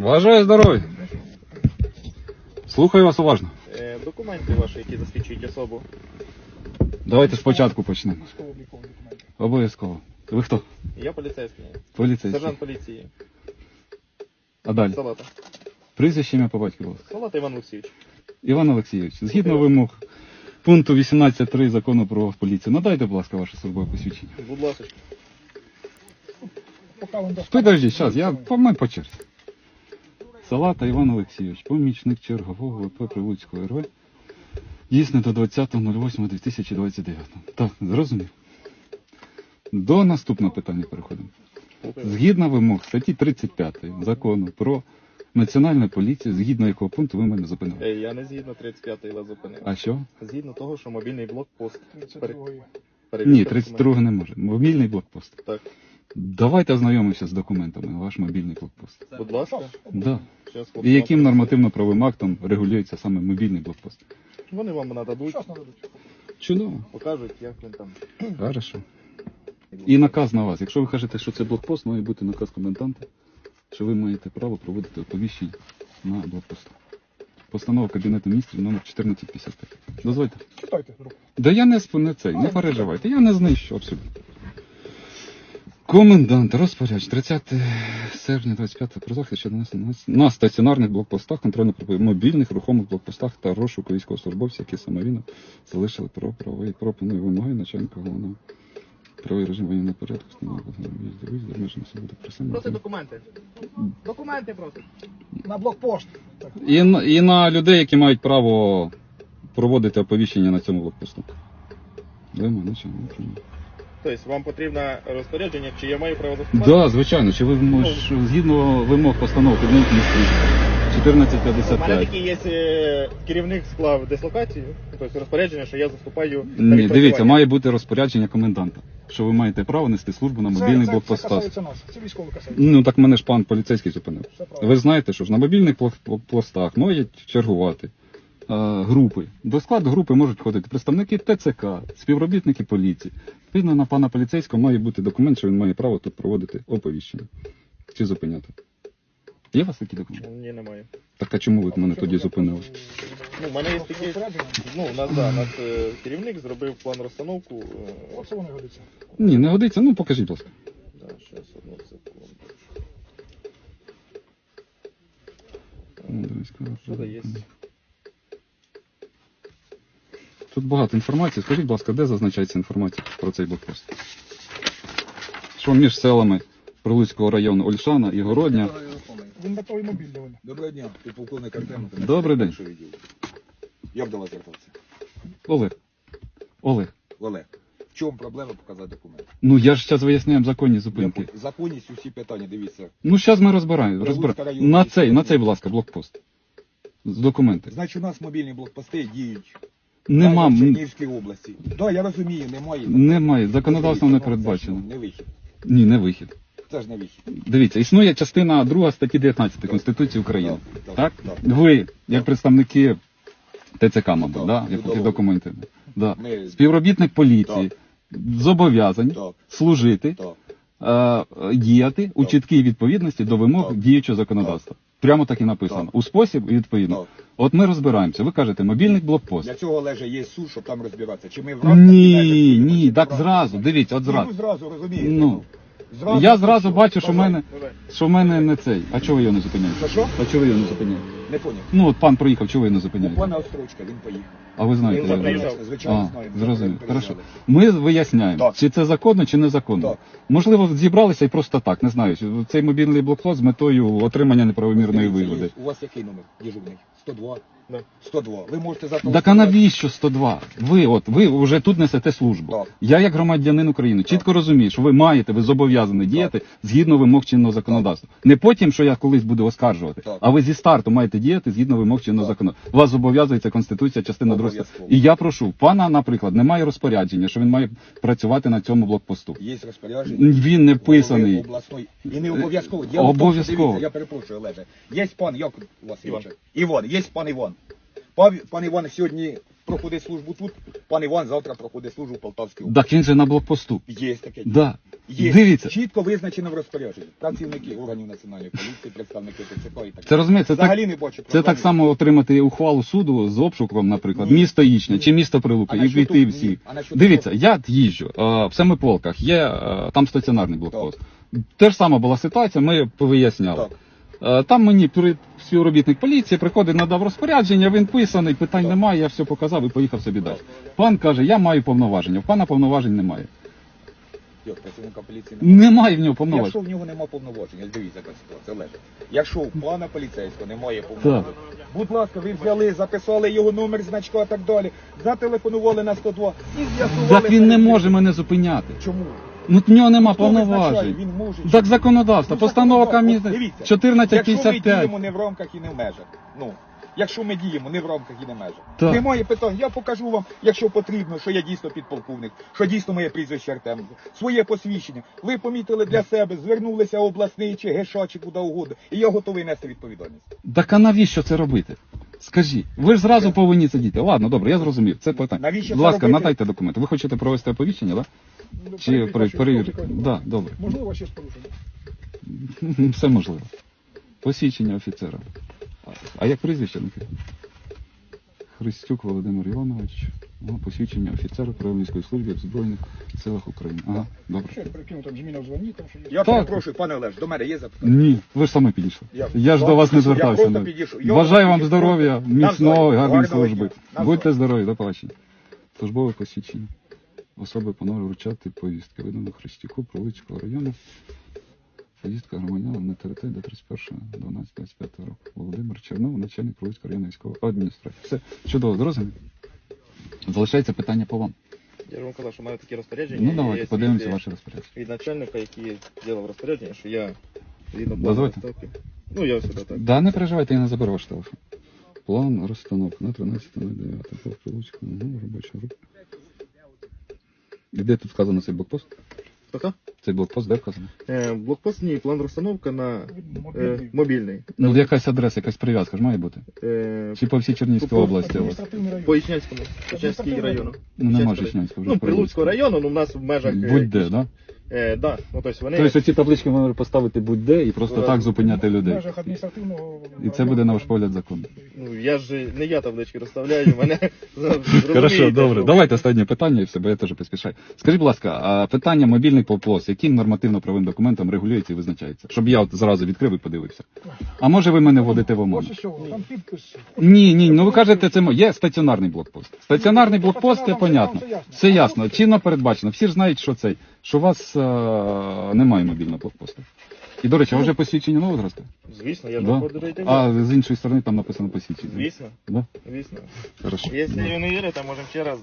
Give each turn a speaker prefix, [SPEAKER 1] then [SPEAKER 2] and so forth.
[SPEAKER 1] Бажаю здоров'я. Слухаю вас уважно.
[SPEAKER 2] Е, Документи ваші, які засвідчують особу.
[SPEAKER 1] Давайте спочатку почнемо.
[SPEAKER 3] Документи.
[SPEAKER 1] Обов'язково. Ви хто?
[SPEAKER 2] Я поліцейський.
[SPEAKER 1] Поліцейський.
[SPEAKER 2] Сержант поліції.
[SPEAKER 1] А далі?
[SPEAKER 2] Салата.
[SPEAKER 1] Прізвище ім'я по батьку, будь ласка.
[SPEAKER 2] Салата Іван Олексійович.
[SPEAKER 1] Іван Олексійович, згідно вимог пункту 18.3 закону про поліцію, надайте, будь ласка, ваше службове посвідчення.
[SPEAKER 2] Будь ласка.
[SPEAKER 3] Поки
[SPEAKER 1] Подожди, зараз, я по мене по черзі. Салата Іван Олексійович, помічник чергового ВП Прилуцького РВ. Дійсно до 20.08.2029. Так, зрозумів. До наступного питання переходимо. Згідно вимог статті 35 закону про національну поліцію, згідно якого пункту ви мене зупинили.
[SPEAKER 2] Е, Я не згідно 35-ї вас зупинив.
[SPEAKER 1] А що?
[SPEAKER 2] Згідно того, що мобільний блокпост. Пере- перевірка
[SPEAKER 1] Ні, 32 не може. Мобільний блокпост.
[SPEAKER 2] Так.
[SPEAKER 1] Давайте ознайомимося з документами, ваш мобільний блокпост.
[SPEAKER 2] Будь ласка.
[SPEAKER 1] Да. І яким нормативно-правовим актом регулюється саме мобільний блокпост?
[SPEAKER 2] Вони вам нададуть.
[SPEAKER 1] Чудово.
[SPEAKER 2] покажуть, як він там.
[SPEAKER 1] Хорошо. І наказ на вас. Якщо ви кажете, що це блокпост, має бути наказ коменданта, що ви маєте право проводити оповіщення на блокпосту. Постанова Кабінету міністрів номер 1455. Дозвольте.
[SPEAKER 3] Читайте.
[SPEAKER 1] Да я не, сп- не цей, не переживайте, я не знищу абсолютно. Комендант розпоряд 30 серпня 25 про захист щодо нас на стаціонарних блокпостах, контрольно мобільних рухомих блокпостах та розшуку військовослужбовців, які самовільно залишили про правовий пропоную вимоги начальника головного правовий режим воєнного порядку, встановлено в'їзду, виїзду,
[SPEAKER 2] Проти документи. Документи просить.
[SPEAKER 3] На блокпост.
[SPEAKER 1] І, на- і на людей, які мають право проводити оповіщення на цьому блокпосту. Вимоги начальника.
[SPEAKER 2] Тобто вам потрібно розпорядження, чи я маю право
[SPEAKER 1] Так, да, звичайно. Чи ви мож, згідно вимог постанов Кабінету міністрів
[SPEAKER 2] У мене такий є е, керівник склав дислокацію, тобто розпорядження, що я заступаю. на
[SPEAKER 1] Ні, дивіться,
[SPEAKER 2] відпрацювання.
[SPEAKER 1] має бути розпорядження коменданта, що ви маєте право нести службу на мобільних
[SPEAKER 3] це, це,
[SPEAKER 1] блокпостах.
[SPEAKER 3] Касається нас. Це військово касається.
[SPEAKER 1] Ну так мене ж пан поліцейський зупинив.
[SPEAKER 3] Все правильно.
[SPEAKER 1] Ви знаєте, що ж на мобільних блок- блокпостах можуть чергувати групи. До складу групи можуть входити представники ТЦК, співробітники поліції. Відповідно, на пана поліцейського має бути документ, що він має право тут проводити оповіщення чи зупиняти. Є у вас такі документи?
[SPEAKER 2] Ні, немає.
[SPEAKER 1] Так а чому ви мене тоді зупинили?
[SPEAKER 2] Ну, в мене є такі. Ну, у нас, да, у нас е, керівник зробив план розстановку. е,
[SPEAKER 3] Оце воно годиться.
[SPEAKER 1] Ні, не годиться. Ну покажіть, будь ласка.
[SPEAKER 2] Да, щас, одну секунду.
[SPEAKER 1] Ну, дивись,
[SPEAKER 2] Що є?
[SPEAKER 1] Тут багато інформації. Скажіть, будь ласка, де зазначається інформація про цей блокпост? Що між селами Прилуцького району Ольшана і Городня?
[SPEAKER 3] Він на той мобільний. він.
[SPEAKER 4] Доброго дня, підполковник Артем.
[SPEAKER 1] Добрий день.
[SPEAKER 4] Відділу? Як до вас звертався?
[SPEAKER 1] Олег. Олег.
[SPEAKER 4] Олег, в чому проблема показати документи?
[SPEAKER 1] Ну я ж зараз виясняємо законні зупинки.
[SPEAKER 4] Я- Законність усі питання, дивіться.
[SPEAKER 1] Ну зараз ми розбираємо. розбираємо.
[SPEAKER 4] район,
[SPEAKER 1] На цей, на цей, будь ласка, блокпост. З документи.
[SPEAKER 4] Значить, у нас мобільні блокпости діють
[SPEAKER 1] Нема,
[SPEAKER 4] Чернігівській області. Да, я розумію, немає.
[SPEAKER 1] немає. Законодавством не передбачено.
[SPEAKER 4] Не вихід.
[SPEAKER 1] Ні, не вихід.
[SPEAKER 4] Це ж не вихід.
[SPEAKER 1] Дивіться, існує частина 2 статті 19 Конституції України.
[SPEAKER 4] Так,
[SPEAKER 1] Так?
[SPEAKER 4] так,
[SPEAKER 1] Ви, як представники ТЦК, мабуть, да? як ті документи. Да.
[SPEAKER 4] Ми-
[SPEAKER 1] Співробітник поліції зобов'язані
[SPEAKER 4] Так,
[SPEAKER 1] служити,
[SPEAKER 4] так.
[SPEAKER 1] е, діяти у чіткій відповідності до вимог діючого законодавства. Прямо так і написано.
[SPEAKER 4] Так.
[SPEAKER 1] У спосіб і відповідно.
[SPEAKER 4] Так.
[SPEAKER 1] От ми розбираємося. Ви кажете, мобільний блокпост.
[SPEAKER 4] Для цього Олеже є суд, щоб там розбиратися. Чи ми в рамках
[SPEAKER 1] Ні, ні, так зразу. Дивіться, от
[SPEAKER 4] Ну,
[SPEAKER 1] зразу.
[SPEAKER 4] зразу, розумієте.
[SPEAKER 1] Ну.
[SPEAKER 4] Зразу
[SPEAKER 1] Я зразу бачу, що в мене,
[SPEAKER 2] Давай.
[SPEAKER 1] що в мене не цей. А чого ви його не зупиняєте?
[SPEAKER 4] Що що?
[SPEAKER 1] А чого ви його не зупиняєте?
[SPEAKER 4] Не поняв.
[SPEAKER 1] Ну от пан проїхав, чого ви його не
[SPEAKER 4] У
[SPEAKER 1] зупиняєте?
[SPEAKER 4] пана Острочка, він поїхав.
[SPEAKER 1] А ви знаєте,
[SPEAKER 2] Він
[SPEAKER 1] як
[SPEAKER 2] приїжджав.
[SPEAKER 1] воно?
[SPEAKER 4] Звичайно, знаємо.
[SPEAKER 1] зрозумів. Хорошо. Ми виясняємо,
[SPEAKER 4] Так.
[SPEAKER 1] чи це законно, чи незаконно.
[SPEAKER 4] Так.
[SPEAKER 1] Можливо, зібралися і просто так, не знаю. Цей мобільний блокпост з метою отримання неправомірної вигоди.
[SPEAKER 4] У вас який номер дежурний? 102?
[SPEAKER 2] Да.
[SPEAKER 4] 102. Ви можете за
[SPEAKER 1] Так а навіщо 102? Ви от ви вже тут несете службу.
[SPEAKER 4] Так.
[SPEAKER 1] Я, як громадянин України, чітко розумію, що ви маєте, ви зобов'язані діяти згідно вимог чинного законодавства. Не потім, що я колись буду оскаржувати,
[SPEAKER 4] Так.
[SPEAKER 1] а ви зі старту маєте діяти згідно вимог чинного
[SPEAKER 4] Так.
[SPEAKER 1] законодавства. Вас зобов'язується Конституція, частина 2.
[SPEAKER 4] Обов'язково.
[SPEAKER 1] І я прошу, пана, наприклад, немає розпорядження, що він має працювати на цьому блокпосту.
[SPEAKER 4] Є розпорядження.
[SPEAKER 1] Він не писаний.
[SPEAKER 4] обласної. І не обов'язково. Діло в тому, що,
[SPEAKER 1] Обов'язково.
[SPEAKER 4] дивіться, Я перепрошую, Олеже. Є пан, як у вас
[SPEAKER 2] Іван.
[SPEAKER 4] Іван. Іван, є пан Іван. Пан, Іван сьогодні проходить службу тут, пан Іван завтра проходить службу в Полтавській області.
[SPEAKER 1] Так він же на блокпосту.
[SPEAKER 4] Є таке.
[SPEAKER 1] Да.
[SPEAKER 4] Є
[SPEAKER 1] Дивіться.
[SPEAKER 4] чітко визначено в розпорядженні. Працівники органів національної поліції, представники ТЦК і так
[SPEAKER 1] Це розумієте, це
[SPEAKER 4] Взагалі
[SPEAKER 1] так,
[SPEAKER 4] не бачу
[SPEAKER 1] це так само отримати ухвалу суду з обшуком, наприклад,
[SPEAKER 4] Ні.
[SPEAKER 1] місто Ічня чи місто Прилука,
[SPEAKER 4] А
[SPEAKER 1] і
[SPEAKER 4] насчет
[SPEAKER 1] війти всі.
[SPEAKER 4] ні. А насчет
[SPEAKER 1] Дивіться, я їжджу е, в Семиполках, є е, там стаціонарний блокпост. Те ж сама була ситуація, ми повиясняли.
[SPEAKER 4] Так.
[SPEAKER 1] Е, Там мені співробітник поліції приходить, надав розпорядження, він писаний, питань немає, я все показав і поїхав собі далі. Пан каже, я маю повноваження, в пана повноважень немає.
[SPEAKER 4] Йо, працівника поліції немає.
[SPEAKER 1] Немає в нього
[SPEAKER 4] Якщо
[SPEAKER 1] повноважень.
[SPEAKER 4] в нього немає повноважень, дивіться, яка ситуація лежить. Якщо у пана поліцейського немає повноважень, будь ласка, ви взяли, записали його номер значка і так далі, зателефонували на 102 і з'ясували.
[SPEAKER 1] Так він не може мене зупиняти.
[SPEAKER 4] Чому?
[SPEAKER 1] Ну в нього нема повноважень.
[SPEAKER 4] Він може.
[SPEAKER 1] Так законодавство,
[SPEAKER 4] Ну,
[SPEAKER 1] постанова
[SPEAKER 4] законодавство.
[SPEAKER 1] Кабміну
[SPEAKER 4] Дивіться, Якщо ми
[SPEAKER 1] 1455.
[SPEAKER 4] діємо не в рамках і не в межах. Ну, якщо ми діємо не в рамках і не в межах.
[SPEAKER 1] Так.
[SPEAKER 4] Немає питань. Я покажу вам, якщо потрібно, що я дійсно підполковник, що дійсно моє прізвище Артем, своє посвідчення. Ви помітили для себе, звернулися обласний чи ГШ, чи куди угодно, і я готовий нести відповідальність.
[SPEAKER 1] Так а навіщо це робити? Скажіть, ви ж зразу повинні сидіти. Ладно, добре, я зрозумів. Це питання.
[SPEAKER 4] Навіщо
[SPEAKER 1] Будь
[SPEAKER 4] це
[SPEAKER 1] ласка,
[SPEAKER 4] робити?
[SPEAKER 1] надайте документи. Ви хочете провести оповіщення, так?
[SPEAKER 3] Ну,
[SPEAKER 1] Чи
[SPEAKER 3] перевірка,
[SPEAKER 1] пере-. Да, добре.
[SPEAKER 3] Можливо, ще вас порушення.
[SPEAKER 1] Все можливо. Посвідчення офіцера. А- А як прізвище? Христюк Володимир Іванович. Посвідчення офіцера Правильницької служби в Збройних силах України. Ага, добре.
[SPEAKER 3] Я перекину там зміна в там що є.
[SPEAKER 4] Я перепрошую, пане Олеж, до мене є запитання.
[SPEAKER 1] Ні, ви ж самі підійшли.
[SPEAKER 4] Я-
[SPEAKER 1] Я ж до вас не звертався. ну.
[SPEAKER 4] підійшов.
[SPEAKER 1] Бажаю вам здоров'я, міцного, гарної служби. Будьте здорові, до побачення. Службове посвідчення. Особи панове вручати повістки. Видано Христюку, Пролицького району. Поїздка громадянам на території до 31.12.25 року. Володимир Чернов, начальник Пролицького районної військової адміністрації. Все чудово, зрозуміло. Залишається питання по вам.
[SPEAKER 2] Я ж вам казав, що маю такі розпорядження.
[SPEAKER 1] Ну давайте, подивимося ваше розпорядження.
[SPEAKER 2] Від начальника, який ділав розпорядження, що я згідно плану
[SPEAKER 1] Дозвольте.
[SPEAKER 2] розставки. Ну, я сюди так.
[SPEAKER 1] Да, не переживайте, я не заберу ваш телефон. План розстановки на 13.09. По Прилуцькому, ну, робоча група. І де тут вказано цей блокпост?
[SPEAKER 2] Хто?
[SPEAKER 1] Цей блокпост де вказано?
[SPEAKER 2] Е, блокпост, ні, план розстановка на е,
[SPEAKER 3] мобільний.
[SPEAKER 1] Ну, якась адреса, якась прив'язка ж має бути.
[SPEAKER 2] Е,
[SPEAKER 1] Чи по всій Чернігівській
[SPEAKER 2] По-
[SPEAKER 1] області у вас?
[SPEAKER 2] По Ічнянському, Ічнянський району.
[SPEAKER 1] Ну, нема
[SPEAKER 2] Ічнянський
[SPEAKER 1] Ічнянського, вже
[SPEAKER 2] Ну,
[SPEAKER 1] Прилуцького.
[SPEAKER 2] Прилуцького району, ну, в нас в межах... е,
[SPEAKER 1] Будь-де, да?
[SPEAKER 2] Е, да, ну, тобто вони...
[SPEAKER 1] Тобто ці таблички можна поставити будь-де і просто
[SPEAKER 2] Да.
[SPEAKER 1] так зупиняти
[SPEAKER 3] В
[SPEAKER 1] людей.
[SPEAKER 3] межах адміністративного
[SPEAKER 1] І це буде, на ваш погляд, законно.
[SPEAKER 2] Ну, я ж не я таблички розставляю, мене...
[SPEAKER 1] Хорошо,
[SPEAKER 2] розумієте,
[SPEAKER 1] добре.
[SPEAKER 2] що-
[SPEAKER 1] Давайте останнє питання і все, бо я теж поспішаю. Скажіть, будь ласка, а питання мобільний поплос, яким нормативно-правовим документом регулюється і визначається? Щоб я от зразу відкрив і подивився. А може ви мене вводите в оману?
[SPEAKER 3] Ось що, там підпис.
[SPEAKER 1] Ні, ні, ну ви кажете, це мо- є стаціонарний блокпост. Стаціонарний блокпост це понятно. Все ясно, чинно передбачено. Всі ж знають, що цей, що у вас е, немає мобільного блокпосту. І, до речі, а вже посвідчення нового зростає?
[SPEAKER 2] Звісно, я
[SPEAKER 1] Да?
[SPEAKER 2] вам подарую
[SPEAKER 1] А з іншої сторони там написано посвідчення.
[SPEAKER 2] Звісно,
[SPEAKER 1] Да?
[SPEAKER 2] звісно.
[SPEAKER 1] Хорошо.
[SPEAKER 2] Якщо ви не вірите, можемо ще раз